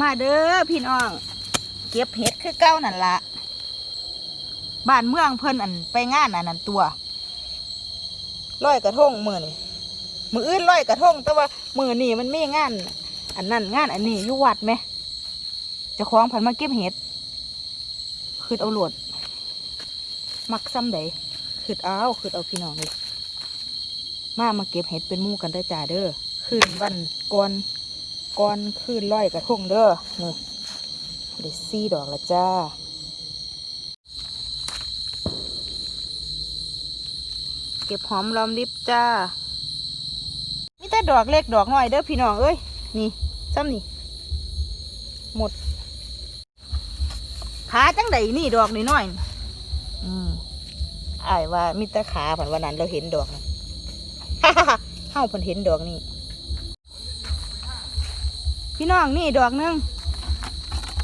มาเด้อพี่น้อง เก็บเห็ดคือเก้านั่นละบ้านเมืองเพิ่นอันไปงานอันนั้นตัวร้อยกระทงมือนี่มืออื่นร้อยกระทง แต่ว่ามือนี่มันมีงาน อันนั้นงานอันนี้อยู่วัดไหมจะคล้องผันมาเก็บเห็ดคือเอาหลดมักซ้ำใดคือเอาคือเอาพี่น้องเลยมามาเก็บเห็ดเป็นมู่กันได้จ้าเด้อคืนวันก่อน ก่อนคืนร้อยกระทงเด้อนี่เดซี่ดอกละจ้าเก็บหอมรอมริบจ้ามีแต่ดอกเล็กดอกน้อยเด้อพี่น้องเอ้ย นี่ซ้ำนี่ หมด ขาจังใดนี่ดอกนี่น้อยอืมอายว่ามีแต่ขาผันวันนั้นเราเห็นดอกน่ะเฮาเพิ่นเห็นดอกนี่ พี่น้องนี่ดอกหนึง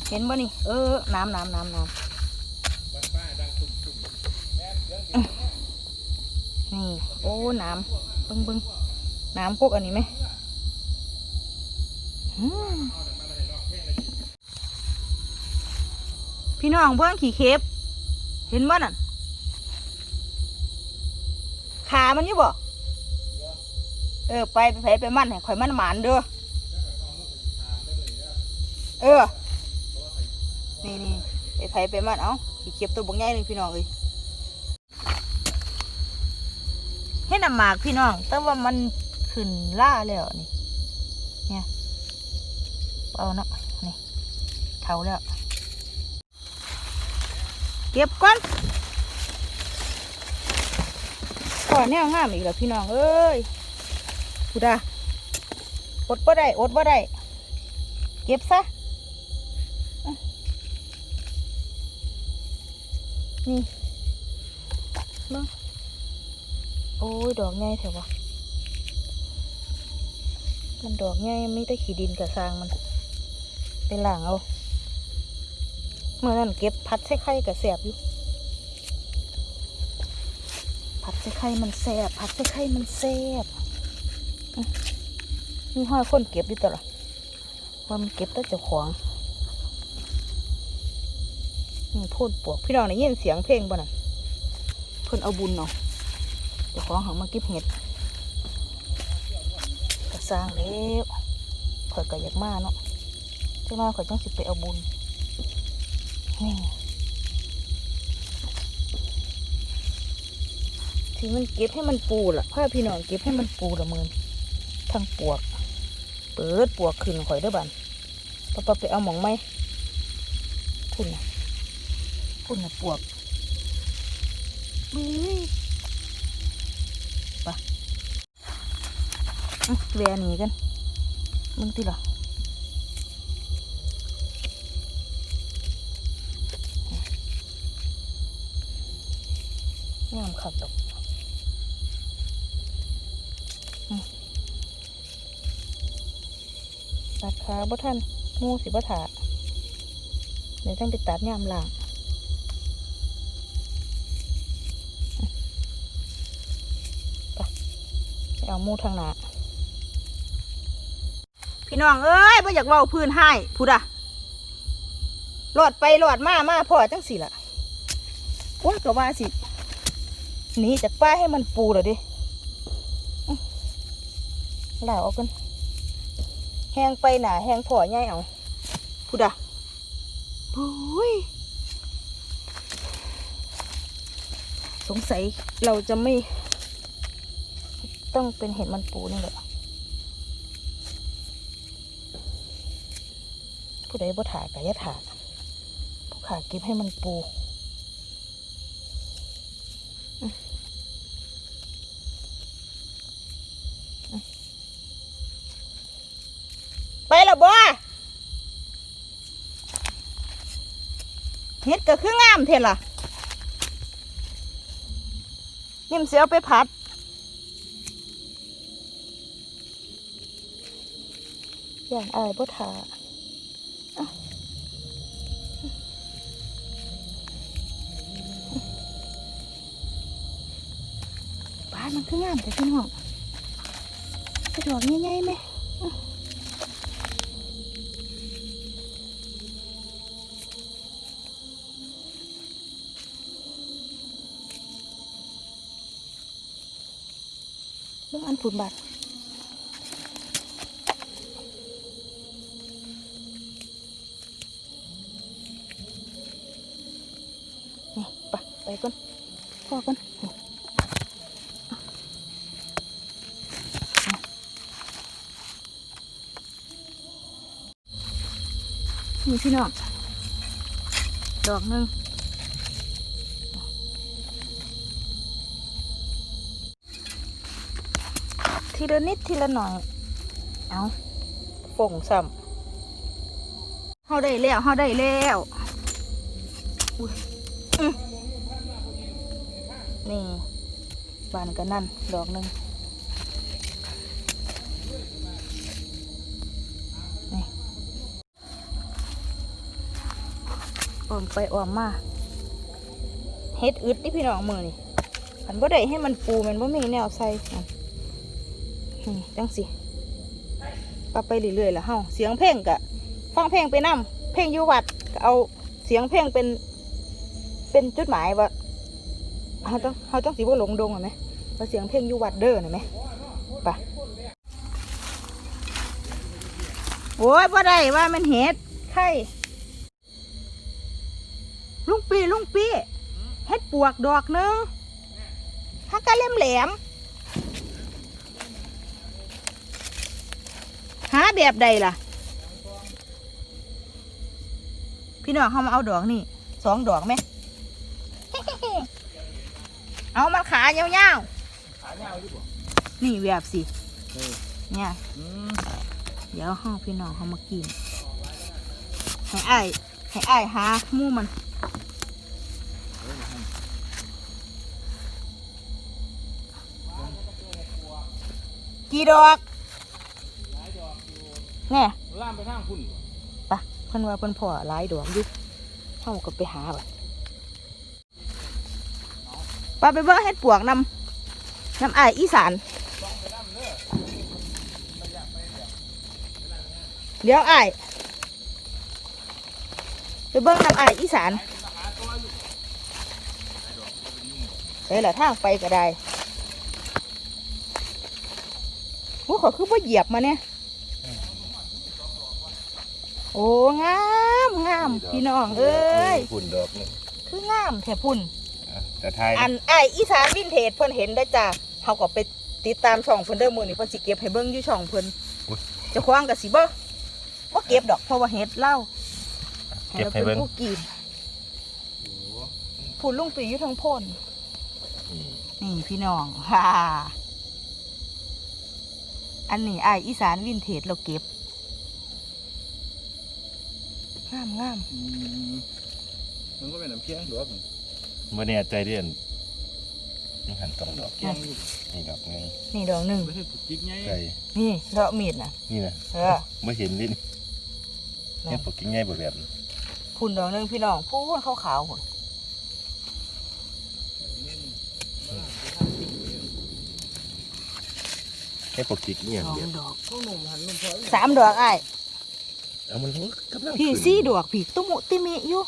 เห็นบ่นี่ เออ น้ำน้ำน้ำน้ำนี่ โอ้ น้ำบิ้งบิ้งน้ำพวกอันนี้ไหมพี่น้องเพิ่งขี่เคฟเห็นบ่นั่นขามันอยู่บ่ เออ ไปไปไปมันให้ข่อยมันหมานเด้อ เออ นี่นี่ไปไผไปมันเอาขี่เก็บตัวบงใหญ่เลยพี่น้องเอ้ยเห็นน้ำหมากพี่น้อง แต่ว่ามันขึ้นล่าแล้วนี่ เนี่ยเอาเนาะนี่เท่าแล้ว เก็บก่อนก่อนแนวงามอีกแล้วพี่น้องเอ้ยพูดาอดบ่ได้อดบ่ได้ เก็บซะ นี่เบิ่งโอ้ย ดอกใหญ่แถวะมันดอกใหญ่มีแต่ขี้ดินกับซางมันเป็นหลังเอาเมื่อนั้นเก็บพัดใส่ไข่กับแสบอยู่ ผัดใส่ไข่มันแสบผัดใส่ไข่มันแสบมีห้อยคนเก็บอยู่ตลอดว่ามันเก็บแต่เจ้าของ พูดปวกพี่น้องได้ยินเสียงเพลงบ่น่ะเพิ่นเอาบุญเนาะเจ้าของเขามาเก็บเห็ดกระสร้างแล้วข่อยก็อยากมาเนาะเจ้าน้อยข่อยจังสิไปเอาบุญนี่ที่มันเก็บให้มันปูล่ะพ่อพี่น้องเก็บให้มันปูละมืนทั้งปวก เปิดปวกขึ้นข่อยเด้อบันปะปะไปเอาหมองไหมคุณนะ คุณนะปวกบึ้ยไปอื้อแวหนีกันมึงติหรองามขัดดอกตัดขาบ่ทันหมูสิบ่ถาเดี๋ยวต้องไปตัดยามหล่าง ไป เอามูทางหนาพี่น้องเอ้ยไม่อยากเว้าพื้นให้พูดอะหลอดไปหลอดมามาพอจังสิล่ะว่าก็ว่าสิหนีจากป้าให้มันปูเลยดิอื้อลาออกกันแห้งไปหนาแห้งพอใหญ่เอาพูดอะโอ้ยสงสัยเราจะไม่ ต้องเป็นเห็ดมันปูนี่แหละผู้ใดบ่ถากะยะถากผู้ขาก็บให้มันปูไปละบ่เห็ดก็คืองามเท่ล่ะนิ่มเสียเอาไปผัด อย่างอายบ่ถาบ้านมันคืองามแต่พี่น้องสะดวกง่ายๆไหมเรื่องอันผุนบัตร ก่อนพ่อก่อนนี่พี่น้องดอกหนึ่งทีละนิดทีละหน่อย เอาฝงซ้ำเฮาได้แล้วเฮาได้แล้ว นี่บานกันนั่น ดอกหนึ่งนี่อ่อมไปอ่อมมาเฮ็ดอึดนี่พี่น้องมือนี่อันบ่ได้ให้มันปูมันบ่มีแนวใส่นี่จังสิปไปเรื่อยๆละเฮาเสียงเพลงกะฟังเพลงไปนํเพลงอยู่วัดก็เอาเสียงเพลงเป็นเป็นจุดหมายว่า เฮาต้องเฮาต้องสิบ่หลงดงอะไหมว่าเสียงเพลงอยู่วัดเด้อน่ะไหมไปโอ้ยบ่ได้ว่ามันเฮ็ดไข่ลุงปีลุงปีเฮ็ดปวกดอกหนึงฮักกะเล่มแหลม หาแบบใดล่ะ พี่น้องเขามาเอาดอกนี่สองดอกไหม เอามันขายาวขาเงาอยู่บ่ๆนี่แบบสิ เออเนี่ย อืมเดี๋ยวห้องพี่น้องเขามากิน ให้อ้ายให้อ้ายหาหมู่มันกี่ดอกเนี่ยล่ามไปทางคุณปะเพิ่นว่าเพิ่นพ่อหลายดอกอยู่เฮาก็ไปหาบัด ปาไปเบิ่งเฮ็ดปวกนำน้ำอ้ายอีสาน เดี๋ยวอ้ายไปเบิ่งน้ำอ้ายอีสานใส่ละทางไปก็ได้โอ้ขอยคือว่าเหยียบมาเนี่ย โอ้งามงามพี่น้องเอ้ยฝุ่นดอกหนึงคืองามแถพุ่นอะ แต่ไทยอันไอายอีสานวินเทจเพิ่นเห็นได้จ้าเขาก็ไปติดตามช่องเพิ่นเด้อมื้อนี้เพิ่นสิเก็บให้เบิ่งอยู่ช่องเพิ่นเจะคว้าของก็สิบ่บ่เก็บดอกเพราะว่าเฮ็ดเล่าเก็บให้เบิ่งราป็นผู้กินผู้ลุงปีอยู่ทางโพ้นอืมนี่พี่น้องฮ่าอันนี้ไอายอีสานวินเทจเราเก็บงามงามอืมมันก็เป็นน้ำเพียงดอก หนึ่งมื่อนี้ใจเรียนยังหันตรงดอกเพียงอยู่นี่ดอกไงนี่ดอกหนึ่งไม่ใช่ผูกจิกไงใจนี่ดอกมีดนะนี่นะเออไม่เห็นลิ้นเนี่ยปกกินง่ายแบบแบบนั้นพุ่นดอกหนึ่งพี่น้องพูนขาวขาวๆพุ่นแค่ปกกิกเนี่ยสองเดียวดอกพวกหนุ่มหันนุ่มพอสามดอกไอ้ายเอามันรู้กำลังพี่ขึ้นสี่ดอกพี่ตุ้มุติมิอยู่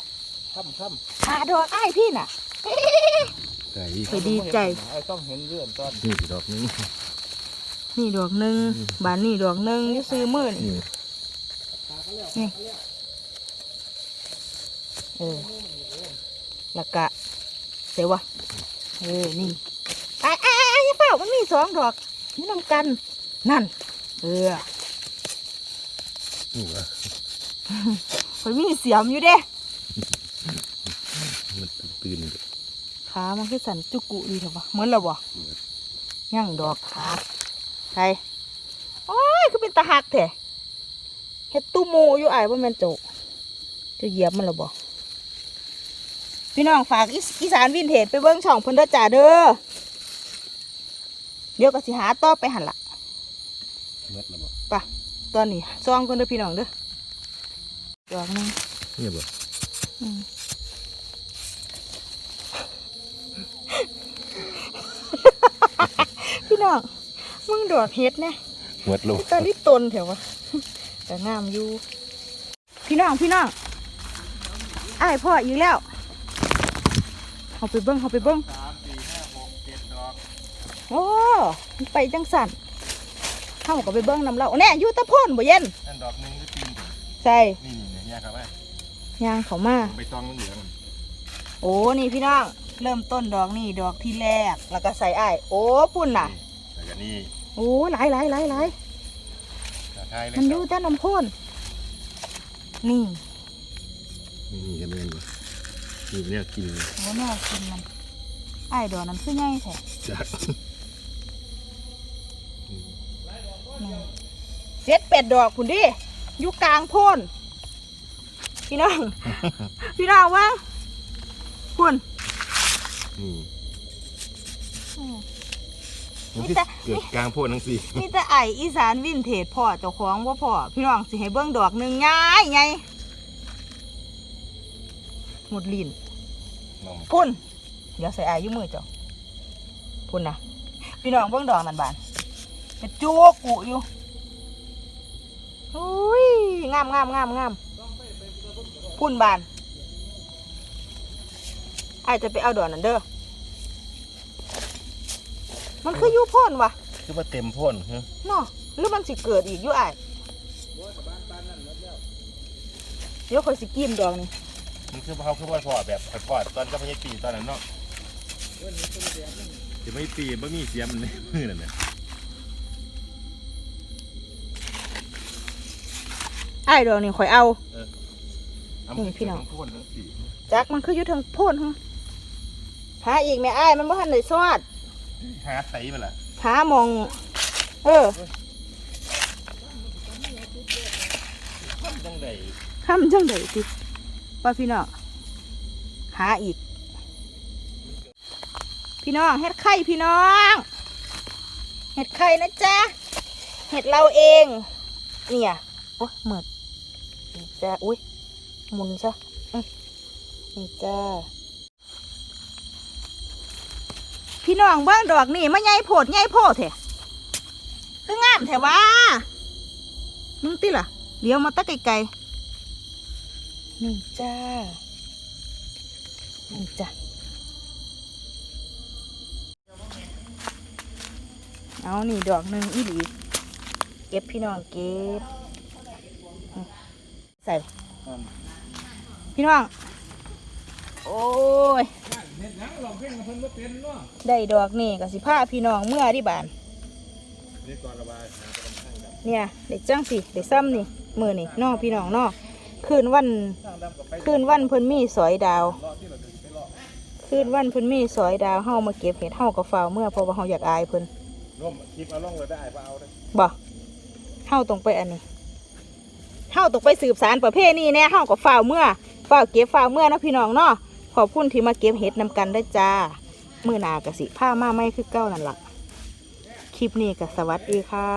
ค่ำค่หาดอกไอ้ายพี่น่ะ ใจไปดีใจ ไอ้ต้องเห็นเรื่องตอนนี่ดอกนึงนี่ดอกหนึ่งบานนี่ดอกหนึ่งอยู่ซื้อมือนี่นี่เออแล้วก็เดี๋ยววะเออนี่ไอ้ไอ้ไอ้ายอย่าเฝ้ามันมีสองดอกนี่นำกัน นั่น เออนี่วะมันมีเสียมอยู่เด้มันตื่น ขามันคือสันจุกุดีเถอะวะเหมือนเราบ่ย่างดอกขาใครโอ้ยคือเป็นตาหักแท้เฮ็ดตู้โมอยู่อ้ายว่าแม่นโจกจะเหยียบมันหรอบ่พี่น้องฝากอีสอีสานวินเทจไปเบิ่งช่องเพิ่นเด้อจ้าเด้อเดี๋ยวก็สิหาต่อไปหั่นละเมื่อแล้วบ่ไปะตอนนี้ซองกันเด้อพี่น้องเด้อดอกหนึงเนี่ยบ่อืม พี่น้องมึงดอกเฮ็ดเนี่ยเมื่อแล้วตอนนี้ตนแถววะแต่งามอยู่พี่น้องพี่น้องอ้ายพ่ออีกแล้วเอาไปเบิ้งเอาไปเบิ้งสามสี่ห้าหกเจ็ดดอกโอ้มันไปจังสั่นเฮาก็ไปเบิ่งน้ำเราแน่อยู่ตะโพ่นบ่เย็นอันดอกหนึงก็ตีนใช่นี่นี่เนี่ยยากครับว่าย่างเขามาใบตองมันเหลืองโอ้นี่พี่น้องเริ่มต้นดอกนี่ดอกที่แรกแล้วก็ใส่อ้ายโอ้พุ่นน่ะแล้วก็ นี่โอ้หลายหลายหลายหลายกระทายเลยมันอยู่แต่น้ำพ่นนี่นี่นี่กันเองนี่เนี่ยกินโอ้แน่กินมันอ้ายดอกนั้นคือใหญ่แท้จากนี่เจ็ดเป็ดดอกพุ่นดิอยู่กลางโพ่นพี่น้อง พี่น้องว่าพุ่นนี่อืมมั นนี่คือแต่เกิดกลางโพดทั้งสี่นี่แต่ไออีสานวินเทจพ่อเจ้าของว่าพ่อพี่น้องสิให้เบิ้งดอกหนึ่งง่ายไงหมดลินน้องพุ่นเดี๋ยวใส่ไอายอยู่มือเจ้าพุ่นนะพี่น้องเบิ้งดอกนั่นบานเป็นจูกุอยู่อุ้ยงามงามงามงามพุ่นบานไอายจะไปเอาดอกนั่นเด้อ มันคืออยู่พ่นวะคือว่าเต็มพ่นฮะเนาะหรือมันสิเกิดอีกอยู่อ้ายเดี๋ยวคอยสิกิมดอกนี่มันคือเขาคือว่าพอแบบพอดตอนก็ไม่ใช่ปีตอนนั้นเนาะจะไม่ปีบ่มีเสียมันในมือนั่นน่ะอ้ายดอกนี่คอยเอาเอานี่พี่น้องทั้พ่นทั้งสี่จักมันคืออยู่ทางโพ่นฮะหาอีกแม่อ้ายมันบ่ทันได้ซอด หาไสมาล่ะหามอง เออจังไดข้ามจังไดติว่าพี่น้องหาอีก พี่น้องเฮ็ดไข่พี่น้องเฮ็ดไข่นะจ๊ะเฮ็ดเราเอง เนี่ยโอ้ยหมดนี่จ้าอุ้ยหมุนซะอื้อนี่จ้า พี่น้องเบ้างดอกนี่มาใหญ่โพดใหญ่โพดเถอะคืองามแถวว่ามึงติล่ะเลี้ยวมาตะไกลๆนี่จ้านี่จ้าเอานี่ดอกหนึ่งอีหลีเก็บพี่น้องเก็บ ใส่ พี่น้อง โอ้ย ได้ดอกนี่กับสิผ้าพี่น้องเมื่อที่บ้าน นี่ก่อนระบายเนี่ยเด็กจังสิเด็กซ้ำนี่มือนี่เนอพี่น้องเนอคืนวันคืนวันเพิ่นมีสอยดาวคืนวันเพิ่นมีสอยดาวเฮามาเก็บเห็ดเฮากับฝ้าวเมื่อเพราะว่าเฮาอยากอายเพิ่นร่วมคลิปเอาล่องเลยได้ป่ะเอาได้บ่เฮาต้องไปอันนี้เฮาต้องไปสืบสารประเพณีแน่เฮากับฝ้าวเมื่อฝ้าวเก็บฝ้าวเมื่อเนาะพี่น้องเนาะ ขอบคุณที่มาเก็บเห็ดนำกันได้จ้ามือหนากะสิผ้ามาไม่คือเก้านั่นละคลิปนี้ก็สวัสดีค่ะ